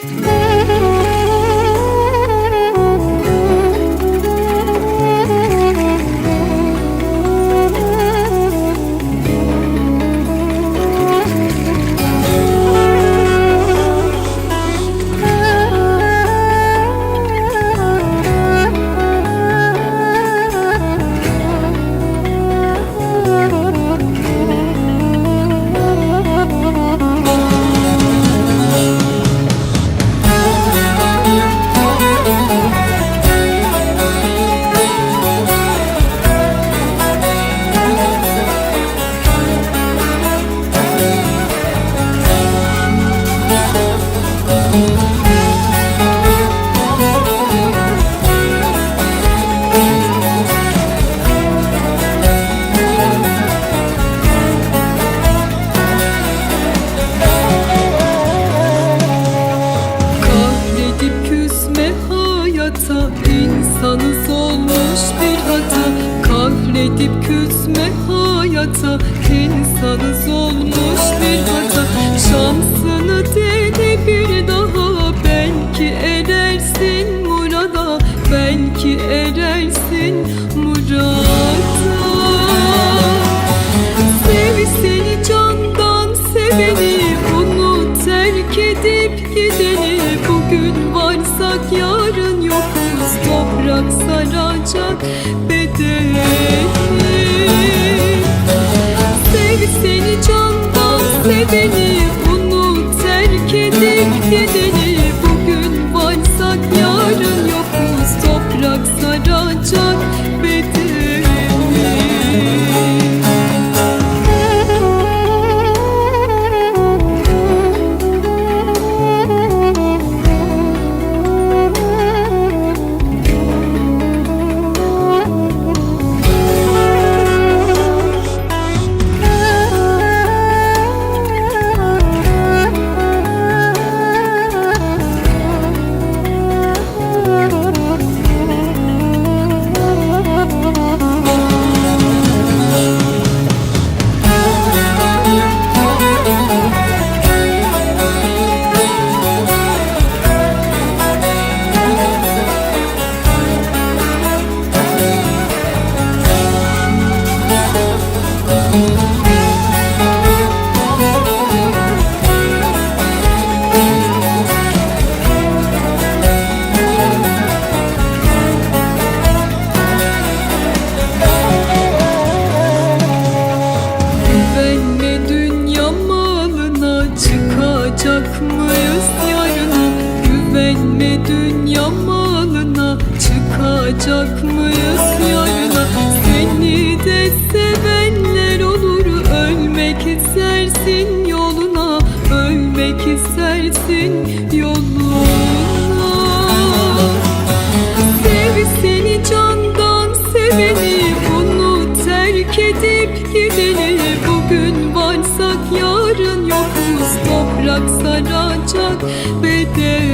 Kahredip insanız olmuş bir hata. Kahredip küsme hayata. İnsanız olmuş bir hata. Şansını dene bir daha. Belki erersin murada Belki erersin murada Sev seni candan seveni Onu terk edip gideni saracak çıkacak mıyız yarına Güvenme dünya malına. Çıkacak mıyız yarına Seni de sevenler olur. Ölmek istersin yoluna. Ölmek istersin yoluna. Sev seni candan seveni. Onu terk edip gideni Bugün Toprak saracak bedeni